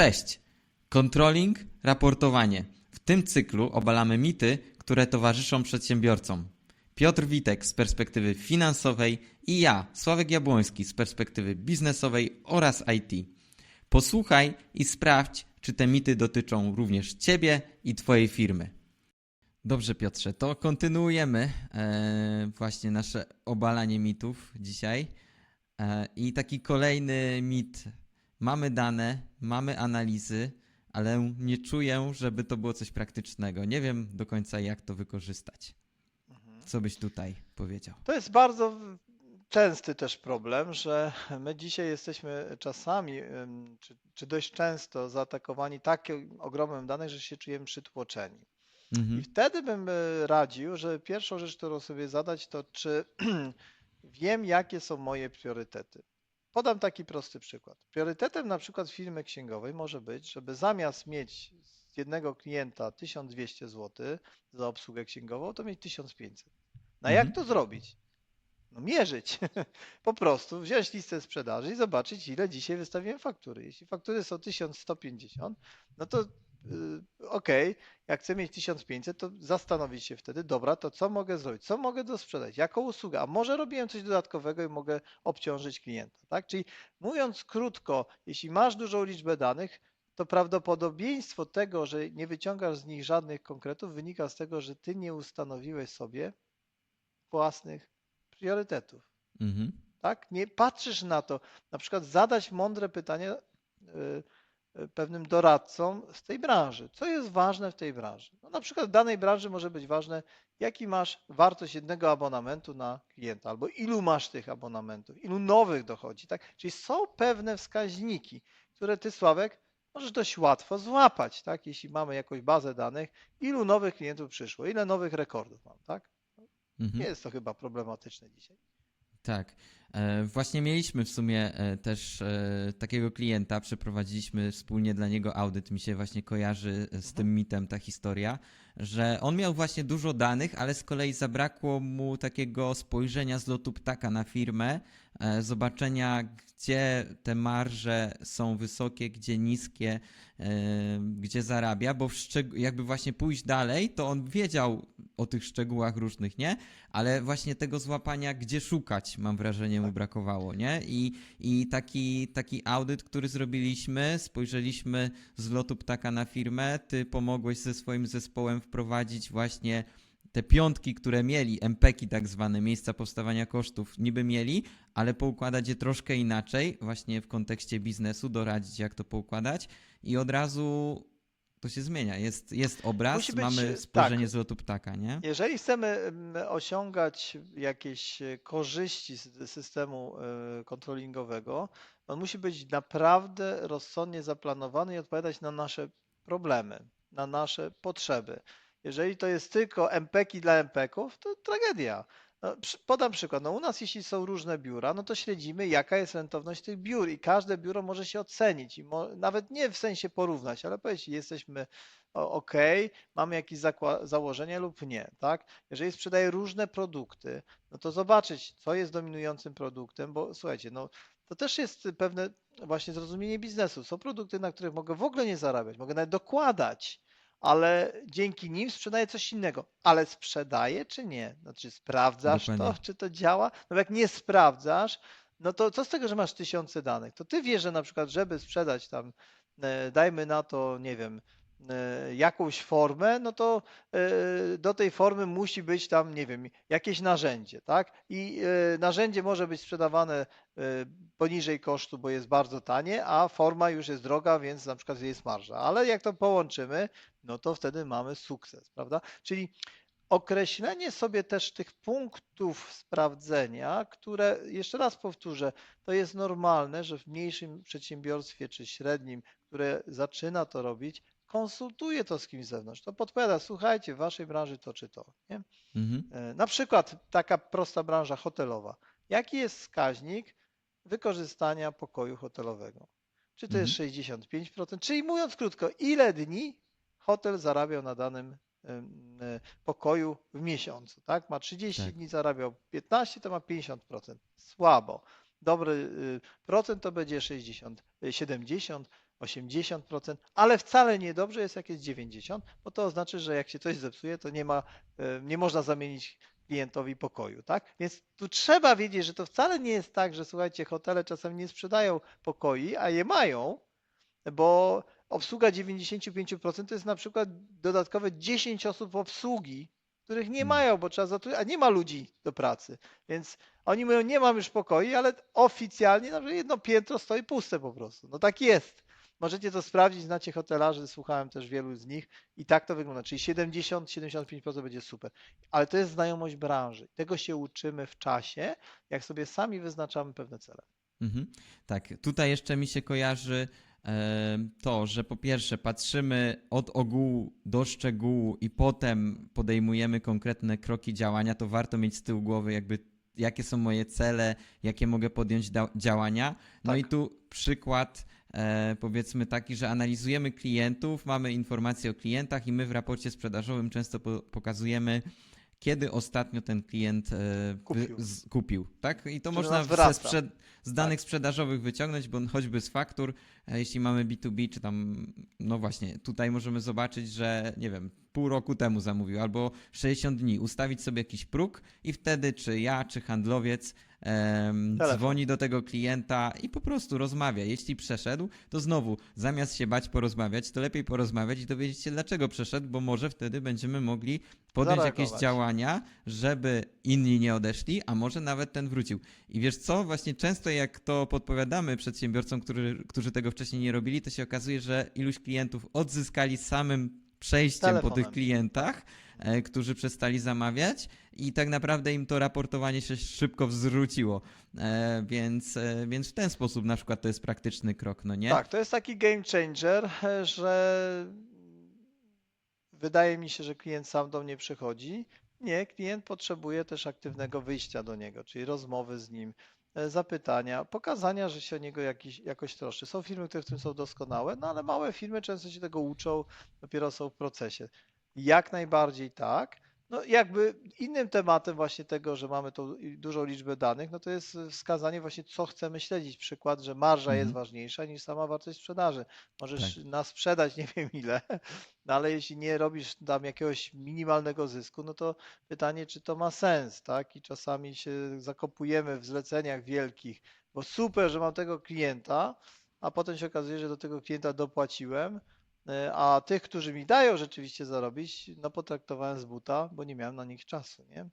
Cześć! Controlling, raportowanie. W tym cyklu obalamy mity, które towarzyszą przedsiębiorcom. Piotr Witek z perspektywy finansowej i ja, Sławek Jabłoński z perspektywy biznesowej oraz IT. Posłuchaj i sprawdź, czy te mity dotyczą również Ciebie i Twojej firmy. Dobrze, Piotrze, to kontynuujemy e, właśnie nasze obalanie mitów dzisiaj. E, I taki kolejny mit. Mamy dane, mamy analizy, ale nie czuję, żeby to było coś praktycznego. Nie wiem do końca, jak to wykorzystać. Co byś tutaj powiedział? To jest bardzo częsty też problem, że my dzisiaj jesteśmy czasami, czy, czy dość często zaatakowani takim ogromem danych, że się czujemy przytłoczeni. I Mhm. wtedy bym y, radził, że pierwszą rzecz, którą sobie zadać, to czy wiem, jakie są moje priorytety. Podam taki prosty przykład. Priorytetem na przykład firmy księgowej może być, żeby zamiast mieć z jednego klienta 1200 zł za obsługę księgową, to mieć 1500. Na jak Mhm. to zrobić? No mierzyć. Po prostu wziąć listę sprzedaży i zobaczyć, ile dzisiaj wystawiłem faktury. Jeśli faktury są 1150, no to yy, okej, jak chcę mieć 1500, to zastanowić się wtedy, dobra, to co mogę zrobić? Co mogę dosprzedać? Jaką usługę? A może robiłem coś dodatkowego i mogę obciążyć klienta, tak? Czyli mówiąc krótko, jeśli masz dużą liczbę danych, to prawdopodobieństwo tego, że nie wyciągasz z nich żadnych konkretów, wynika z tego, że ty nie ustanowiłeś sobie własnych priorytetów Mhm. tak? Nie patrzysz na to, na przykład zadać mądre pytanie y, y, pewnym doradcom z tej branży. Co jest ważne w tej branży? No, na przykład w danej branży może być ważne, jaki masz wartość jednego abonamentu na klienta, albo ilu masz tych abonamentów, ilu nowych dochodzi, tak? Czyli są pewne wskaźniki, które ty, Sławek, możesz dość łatwo złapać, tak? Jeśli mamy jakąś bazę danych, ilu nowych klientów przyszło, ile nowych rekordów mam, tak? Mhm. Nie jest to chyba problematyczne dzisiaj. Tak. E, Właśnie mieliśmy w sumie e, też e, takiego klienta, przeprowadziliśmy wspólnie dla niego audyt, mi się właśnie kojarzy z tym mitem ta historia, że on miał właśnie dużo danych, ale z kolei zabrakło mu takiego spojrzenia z lotu ptaka na firmę, zobaczenia gdzie te marże są wysokie, gdzie niskie, gdzie zarabia, bo jakby właśnie pójść dalej, to on wiedział o tych szczegółach różnych, nie? ale właśnie tego złapania, gdzie szukać, mam wrażenie, mu brakowało, nie? I, i taki, taki audyt, który zrobiliśmy, spojrzeliśmy z lotu ptaka na firmę, ty pomogłeś ze swoim zespołem wprowadzić właśnie te piątki, które mieli, MPeki tak zwane, miejsca powstawania kosztów, niby mieli, ale poukładać je troszkę inaczej, właśnie w kontekście biznesu, doradzić jak to poukładać i od razu to się zmienia. Jest, jest obraz, być, mamy e, spojrzenie tak. z lotu ptaka, nie? Jeżeli chcemy em, osiągać jakieś e, korzyści z systemu e, kontrolingowego, on musi być naprawdę rozsądnie zaplanowany i odpowiadać na nasze problemy, na nasze potrzeby. Jeżeli to jest tylko MPeki dla MPków, to tragedia. No, podam przykład. No, u nas, jeśli są różne biura, no to śledzimy, jaka jest rentowność tych biur i każde biuro może się ocenić. I nawet nie w sensie porównać, ale powiedzieć, jesteśmy ok, mamy jakieś założenia lub nie, tak? Jeżeli sprzedaję różne produkty, no to zobaczyć, co jest dominującym produktem, bo słuchajcie, no to też jest pewne właśnie zrozumienie biznesu. Są produkty, na których mogę w ogóle nie zarabiać, mogę nawet dokładać, ale dzięki nim sprzedaję coś innego. Ale sprzedaję czy nie? Znaczy sprawdzasz to, Dokładnie. czy to działa? No jak nie sprawdzasz, no to co z tego, że masz tysiące danych? To ty wiesz, że na przykład, żeby sprzedać tam, e, dajmy na to, nie wiem, jakąś formę, no to e, do tej formy musi być tam, nie wiem, jakieś narzędzie, tak? I e, narzędzie może być sprzedawane e, poniżej kosztu, bo jest bardzo tanie, a forma już jest droga, więc na przykład jest marża. Ale jak to połączymy, no to wtedy mamy sukces, prawda? Czyli określenie sobie też tych punktów sprawdzenia, które, jeszcze raz powtórzę, to jest normalne, że w mniejszym przedsiębiorstwie czy średnim, które zaczyna to robić, konsultuje to z kimś z zewnątrz. To podpowiada, słuchajcie, w waszej branży to czy to. Nie? Mhm. E, Na przykład taka prosta branża hotelowa. Jaki jest wskaźnik wykorzystania pokoju hotelowego? Czy to jest 65%? Czyli mówiąc krótko, ile dni hotel zarabiał na danym e, pokoju w miesiącu, tak? Ma 30 Tak. dni, zarabiał 15, to ma 50%. Słabo. Dobry y, procent to będzie 60, y, 70, 80%, ale wcale niedobrze jest jak jest 90%, bo to oznacza, że jak się coś zepsuje, to nie ma, e, nie można zamienić klientowi pokoju, tak? Więc tu trzeba wiedzieć, że to wcale nie jest tak, że słuchajcie, hotele czasem nie sprzedają pokoi, a je mają, bo obsługa 95% to jest na przykład dodatkowe 10 osób obsługi, których nie Mm. mają, bo trzeba zatrudnić, a nie ma ludzi do pracy. Więc oni mówią, nie mam już pokoi, ale oficjalnie na przykład jedno piętro stoi puste po prostu. No tak jest. Możecie to sprawdzić, znacie hotelarzy, słuchałem też wielu z nich i tak to wygląda. Czyli 70-75% będzie super. Ale to jest znajomość branży. Tego się uczymy w czasie, jak sobie sami wyznaczamy pewne cele. Mhm. Tak, tutaj jeszcze mi się kojarzy e, to, że po pierwsze patrzymy od ogółu do szczegółu i potem podejmujemy konkretne kroki działania, to warto mieć z tyłu głowy jakby jakie są moje cele, jakie mogę podjąć działania. No Tak. i tu przykład powiedzmy taki, że analizujemy klientów, mamy informacje o klientach i my w raporcie sprzedażowym często po- pokazujemy kiedy ostatnio ten klient e, Kupił. z, kupił, tak? I to Czy można ze z danych sprzedażowych wyciągnąć, bo choćby z faktur, e, jeśli mamy B2B, czy tam, no właśnie, tutaj możemy zobaczyć, że nie wiem, pół roku temu zamówił, albo 60 dni, ustawić sobie jakiś próg i wtedy czy ja, czy handlowiec em, dzwoni do tego klienta i po prostu rozmawia. Jeśli przeszedł, to znowu, zamiast się bać porozmawiać, to lepiej porozmawiać i dowiedzieć się, dlaczego przeszedł, bo może wtedy będziemy mogli podjąć jakieś Zareagować. działania, żeby inni nie odeszli, a może nawet ten wrócił. I wiesz co, właśnie często jak to podpowiadamy przedsiębiorcom, którzy, którzy tego wcześniej nie robili, to się okazuje, że iluś klientów odzyskali samym przejściem po tych Telefonem. klientach, e, którzy przestali zamawiać i tak naprawdę im to raportowanie się szybko zwróciło. E, więc, e, więc w ten sposób na przykład to jest praktyczny krok, no nie? Tak, to jest taki game changer, że wydaje mi się, że klient sam do mnie przychodzi. Nie, klient potrzebuje też aktywnego wyjścia do niego, czyli rozmowy z nim, zapytania, pokazania, że się o niego jakiś, jakoś troszczy. Są firmy, które w tym są doskonałe, no ale małe firmy często się tego uczą, dopiero są w procesie. Jak najbardziej tak. No jakby innym tematem właśnie tego, że mamy tą dużą liczbę danych, no to jest wskazanie właśnie, co chcemy śledzić. Przykład, że marża jest Mhm. ważniejsza niż sama wartość sprzedaży. Możesz Tak. nas sprzedać nie wiem ile, no ale jeśli nie robisz tam jakiegoś minimalnego zysku, no to pytanie, czy to ma sens, tak? I czasami się zakopujemy w zleceniach wielkich, bo super, że mam tego klienta, a potem się okazuje, że do tego klienta dopłaciłem, a tych, którzy mi dają rzeczywiście zarobić, no potraktowałem z buta, bo nie miałem na nich czasu, nie?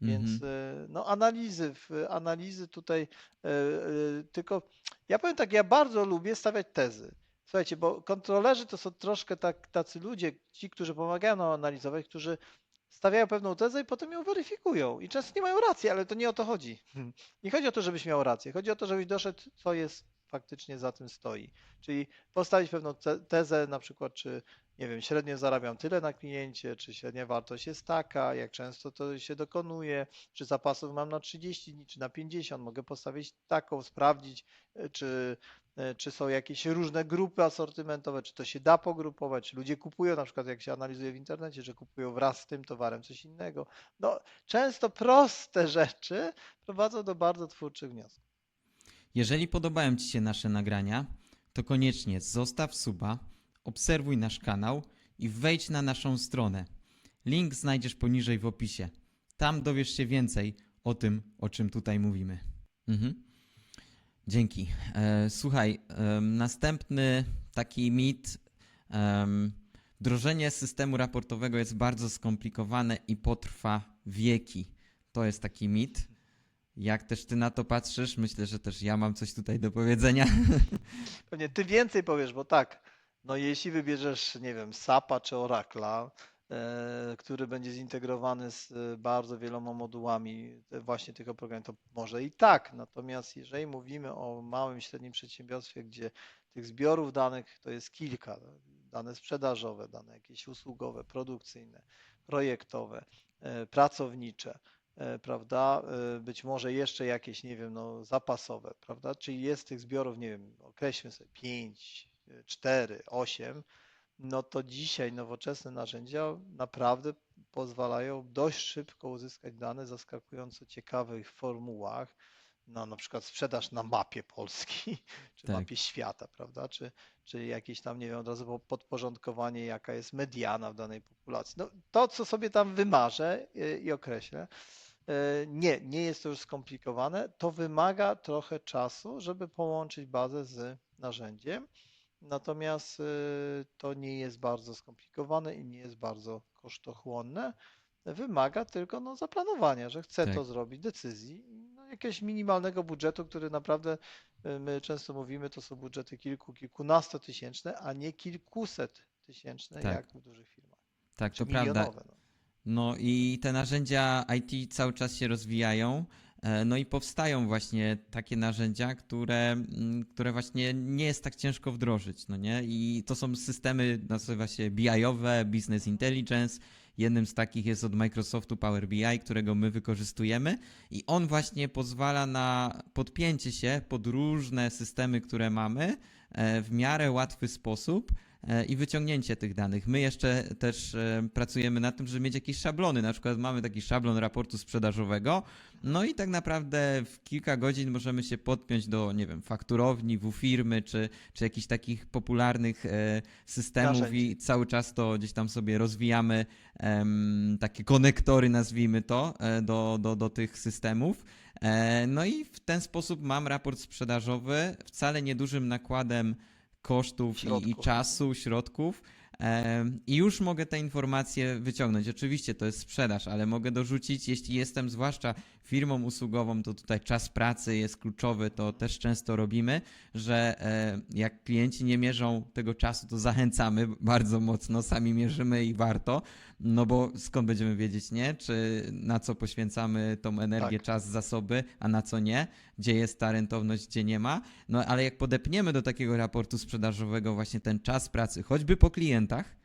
Więc Mhm. e, no analizy, analizy tutaj, e, e, tylko ja powiem tak, ja bardzo lubię stawiać tezy. Słuchajcie, bo kontrolerzy to są troszkę tak, tacy ludzie, ci, którzy pomagają nam analizować, którzy stawiają pewną tezę i potem ją weryfikują. I często nie mają racji, ale to nie o to chodzi. Nie chodzi o to, żebyś miał rację. Chodzi o to, żebyś doszedł, co jest faktycznie za tym stoi. Czyli postawić pewną te- tezę, na przykład, czy nie wiem, średnio zarabiam tyle na kliencie, czy średnia wartość jest taka, jak często to się dokonuje, czy zapasów mam na 30 dni, czy na 50, mogę postawić taką, sprawdzić, e, czy, e, czy są jakieś różne grupy asortymentowe, czy to się da pogrupować, czy ludzie kupują, na przykład jak się analizuje w internecie, że kupują wraz z tym towarem coś innego. No, często proste rzeczy prowadzą do bardzo twórczych wniosków. Jeżeli podobają Ci się nasze nagrania, to koniecznie zostaw suba, obserwuj nasz kanał i wejdź na naszą stronę. Link znajdziesz poniżej w opisie. Tam dowiesz się więcej o tym, o czym tutaj mówimy. Mhm. Dzięki. E, słuchaj, em, następny taki mit. em, wdrożenie systemu raportowego jest bardzo skomplikowane i potrwa wieki. To jest taki mit. Jak też ty na to patrzysz? Myślę, że też ja mam coś tutaj do powiedzenia. Pewnie ty więcej powiesz, bo tak, no jeśli wybierzesz, nie wiem, SAP-a czy Oracla, e, który będzie zintegrowany z e, bardzo wieloma modułami właśnie tych oprogramowań, to może i tak. Natomiast jeżeli mówimy o małym, średnim przedsiębiorstwie, gdzie tych zbiorów danych to jest kilka, dane sprzedażowe, dane jakieś usługowe, produkcyjne, projektowe, e, pracownicze, prawda? E, Być może jeszcze jakieś, nie wiem, no, zapasowe, prawda? Czyli jest tych zbiorów, nie wiem, określmy sobie 5, 4, 8, no to dzisiaj nowoczesne narzędzia naprawdę pozwalają dość szybko uzyskać dane zaskakująco ciekawych formułach, na na przykład sprzedaż na mapie Polski, czy Tak. mapie świata, prawda? Czy, czy jakieś tam, nie wiem, od razu po- podporządkowanie, jaka jest mediana w danej populacji. No, to, co sobie tam wymarzę y, i określę, nie, nie jest to już skomplikowane. To wymaga trochę czasu, żeby połączyć bazę z narzędziem. Natomiast y, to nie jest bardzo skomplikowane i nie jest bardzo kosztochłonne. Wymaga tylko no, zaplanowania, że chcę Tak. to zrobić, decyzji, no, jakiegoś minimalnego budżetu, który naprawdę y, my często mówimy, to są budżety kilku, kilkunastotysięczne, a nie kilkuset tysięczne, Tak. jak w dużych firmach. Tak, Czy to prawda. No. No i te narzędzia IT cały czas się rozwijają. e, No i powstają właśnie takie narzędzia, które, które właśnie nie jest tak ciężko wdrożyć, no nie? I to są systemy, nazywa się BI-owe, Business Intelligence. Jednym z takich jest od Microsoftu Power BI, którego my wykorzystujemy i on właśnie pozwala na podpięcie się pod różne systemy, które mamy e, w miarę łatwy sposób i wyciągnięcie tych danych. My jeszcze też e, pracujemy nad tym, żeby mieć jakieś szablony. Na przykład mamy taki szablon raportu sprzedażowego, no i tak naprawdę w kilka godzin możemy się podpiąć do, nie wiem, fakturowni, w firmy, czy, czy jakichś takich popularnych e, systemów Narzędzi. i cały czas to gdzieś tam sobie rozwijamy takie konektory, nazwijmy to, e, do, do, do tych systemów. E, no i w ten sposób mam raport sprzedażowy wcale niedużym nakładem kosztów i, i czasu, środków. I już mogę te informacje wyciągnąć. Oczywiście to jest sprzedaż, ale mogę dorzucić, jeśli jestem zwłaszcza firmą usługową, to tutaj czas pracy jest kluczowy, to też często robimy, że e, jak klienci nie mierzą tego czasu, to zachęcamy bardzo mocno, sami mierzymy i warto, no bo skąd będziemy wiedzieć, nie? Czy na co poświęcamy tą energię, Tak. czas, zasoby, a na co nie? Gdzie jest ta rentowność, gdzie nie ma? No ale jak podepniemy do takiego raportu sprzedażowego właśnie ten czas pracy, choćby po klientach,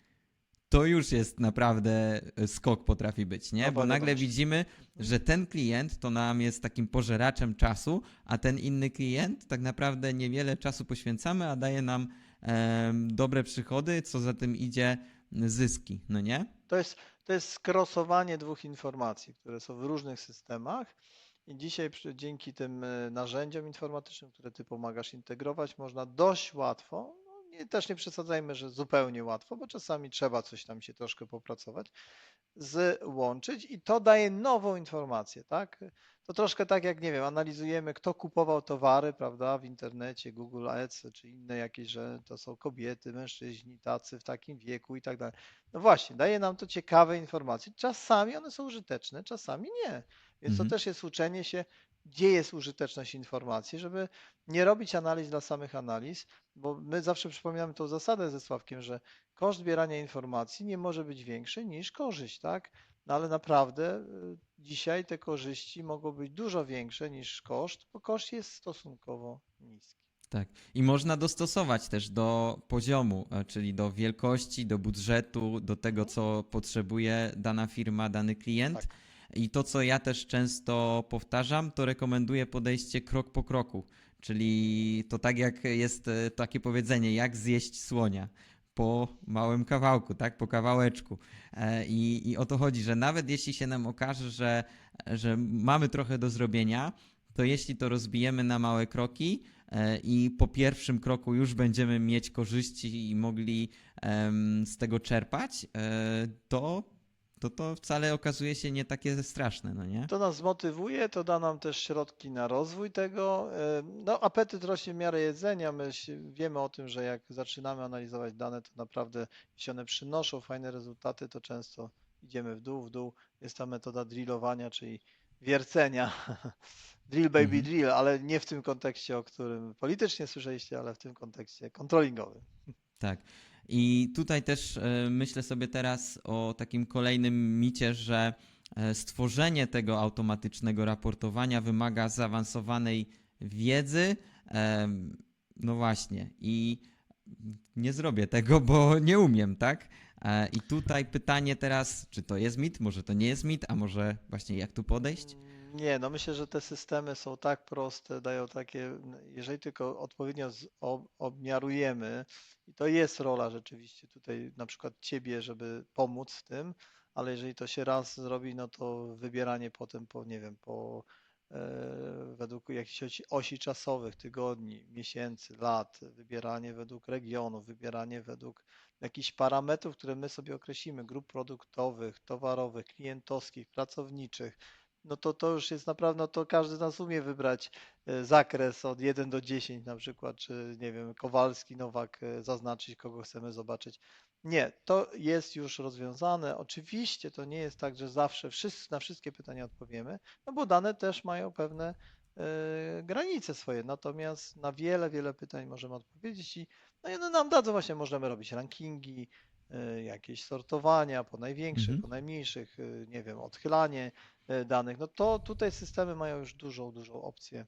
to już jest naprawdę e, skok potrafi być, nie? No, Bo nagle ponieważ- widzimy, że ten klient to nam jest takim pożeraczem czasu, a ten inny klient tak naprawdę niewiele czasu poświęcamy, a daje nam em, dobre przychody, co za tym idzie zyski, no nie? To jest, to jest skrosowanie dwóch informacji, które są w różnych systemach. I dzisiaj przy, dzięki tym e, narzędziom informatycznym, które ty pomagasz integrować, można dość łatwo, nie, też nie przesadzajmy, że zupełnie łatwo, bo czasami trzeba coś tam się troszkę popracować, złączyć i to daje nową informację, tak? To troszkę tak jak, nie wiem, analizujemy, kto kupował towary, prawda, w internecie, Google Ads czy inne jakieś, że to są kobiety, mężczyźni, tacy w takim wieku i tak dalej. No właśnie, daje nam to ciekawe informacje. Czasami one są użyteczne, czasami nie. Więc Mhm. to też jest uczenie się, gdzie jest użyteczność informacji, żeby nie robić analiz dla samych analiz, bo my zawsze przypominamy tą zasadę ze Sławkiem, że koszt zbierania informacji nie może być większy niż korzyść, tak? No ale naprawdę y, dzisiaj te korzyści mogą być dużo większe niż koszt, bo koszt jest stosunkowo niski. Tak. I można dostosować też do poziomu, e, czyli do wielkości, do budżetu, do tego, co potrzebuje dana firma, dany klient. Tak. I to, co ja też często powtarzam, to rekomenduję podejście krok po kroku. Czyli to tak jak jest e, takie powiedzenie, jak zjeść słonia po małym kawałku, tak, po kawałeczku. E, I, I o to chodzi, że nawet jeśli się nam okaże, że, że mamy trochę do zrobienia, to jeśli to rozbijemy na małe kroki e, i po pierwszym kroku już będziemy mieć korzyści i mogli z tego czerpać, to, to to wcale okazuje się nie takie straszne, no nie? To nas zmotywuje, to da nam też środki na rozwój tego. E, No, apetyt rośnie w miarę jedzenia. My wiemy o tym, że jak zaczynamy analizować dane, to naprawdę, jeśli one przynoszą fajne rezultaty, to często idziemy w dół, w dół. Jest ta metoda drillowania, czyli wiercenia. Drill baby Mhm. drill, ale nie w tym kontekście, o którym politycznie słyszeliście, ale w tym kontekście kontrolingowym. Tak. I tutaj też e, myślę sobie teraz o takim kolejnym micie, że e, stworzenie tego automatycznego raportowania wymaga zaawansowanej wiedzy. No właśnie. I nie zrobię tego, bo nie umiem, tak? E, I tutaj pytanie teraz, czy to jest mit, może to nie jest mit, a może właśnie jak tu podejść? Nie, no myślę, że te systemy są tak proste, dają takie, jeżeli tylko odpowiednio z- ob- obmiarujemy, i to jest rola rzeczywiście tutaj na przykład ciebie, żeby pomóc w tym, ale jeżeli to się raz zrobi, no to wybieranie potem po, nie wiem, po e, według jakichś osi, osi czasowych, tygodni, miesięcy, lat, wybieranie według regionów, wybieranie według jakichś parametrów, które my sobie określimy, grup produktowych, towarowych, klientowskich, pracowniczych, no to to już jest naprawdę, no to każdy z nas umie wybrać e, zakres od 1 do 10 na przykład, czy nie wiem, Kowalski, Nowak, e, zaznaczyć, kogo chcemy zobaczyć. Nie, to jest już rozwiązane. Oczywiście to nie jest tak, że zawsze wszyscy, na wszystkie pytania odpowiemy, no bo dane też mają pewne e, granice swoje, natomiast na wiele, wiele pytań możemy odpowiedzieć i no i one nam dadzą właśnie, możemy robić rankingi, jakieś sortowania po największych, Mhm. po najmniejszych, e, nie wiem, odchylanie e, danych, no to tutaj systemy mają już dużą, dużą opcję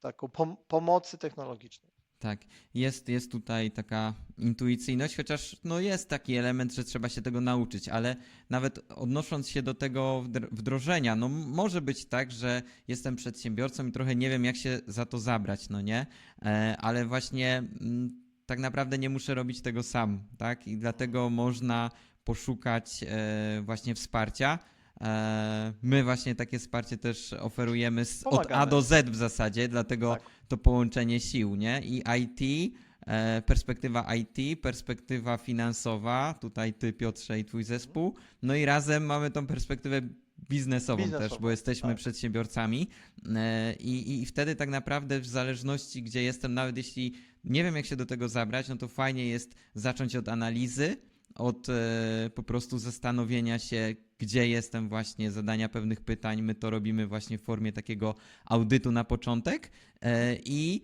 taką pom pomocy technologicznej. Tak, jest, jest tutaj taka intuicyjność, chociaż no jest taki element, że trzeba się tego nauczyć, ale nawet odnosząc się do tego wdr- wdrożenia, no może być tak, że jestem przedsiębiorcą i trochę nie wiem, jak się za to zabrać, no nie? E, ale właśnie mm, tak naprawdę nie muszę robić tego sam, tak? I dlatego można poszukać e, właśnie wsparcia. E, My właśnie takie wsparcie też oferujemy z, od A do Z w zasadzie, dlatego Tak. to połączenie sił, nie? I IT, e, perspektywa IT, perspektywa finansowa, tutaj ty Piotrze i twój zespół, no i razem mamy tą perspektywę biznesową, też, bo jesteśmy tak. przedsiębiorcami e, i, i wtedy tak naprawdę w zależności gdzie jestem, nawet jeśli nie wiem jak się do tego zabrać, no to fajnie jest zacząć od analizy, od e, po prostu zastanowienia się, gdzie jestem właśnie, zadania pewnych pytań. My to robimy właśnie w formie takiego audytu na początek e, i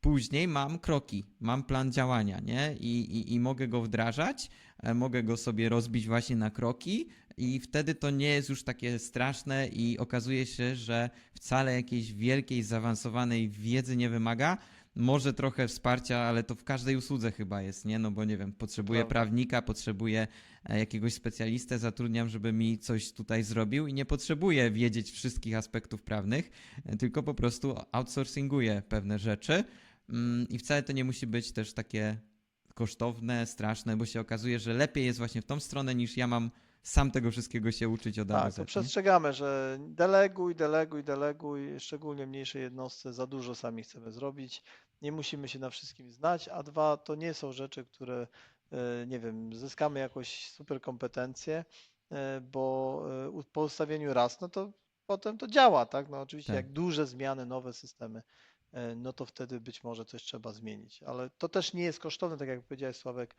później mam kroki, mam plan działania, nie? I, i, i mogę go wdrażać, mogę go sobie rozbić właśnie na kroki i wtedy to nie jest już takie straszne i okazuje się, że wcale jakiejś wielkiej, zaawansowanej wiedzy nie wymaga. Może trochę wsparcia, ale to w każdej usłudze chyba jest, nie? No bo nie wiem, potrzebuję Prawda. prawnika, potrzebuję e, jakiegoś specjalistę, zatrudniam, żeby mi coś tutaj zrobił i nie potrzebuję wiedzieć wszystkich aspektów prawnych, e, tylko po prostu outsourcinguję pewne rzeczy mm, i wcale to nie musi być też takie kosztowne, straszne, bo się okazuje, że lepiej jest właśnie w tą stronę niż ja mam sam tego wszystkiego się uczyć od Tak, to przestrzegamy, że deleguj, deleguj, deleguj, szczególnie mniejszej jednostce, za dużo sami chcemy zrobić. Nie musimy się na wszystkim znać, a dwa, to nie są rzeczy, które, e, nie wiem, zyskamy jakąś super kompetencję, e, bo e, po ustawieniu raz, no to potem to działa, tak? No oczywiście Tak. jak duże zmiany, nowe systemy, no to wtedy być może coś trzeba zmienić, ale to też nie jest kosztowne, tak jak powiedziałeś Sławek,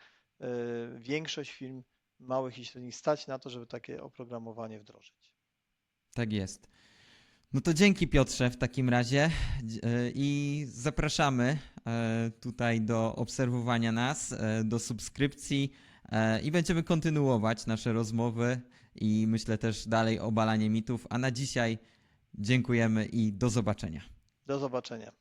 większość firm małych i średnich stać na to, żeby takie oprogramowanie wdrożyć. Tak jest. No to dzięki Piotrze w takim razie e, i zapraszamy e, tutaj do obserwowania nas, e, do subskrypcji i będziemy kontynuować nasze rozmowy i myślę też dalej obalanie mitów. A na dzisiaj dziękujemy i do zobaczenia. Do zobaczenia.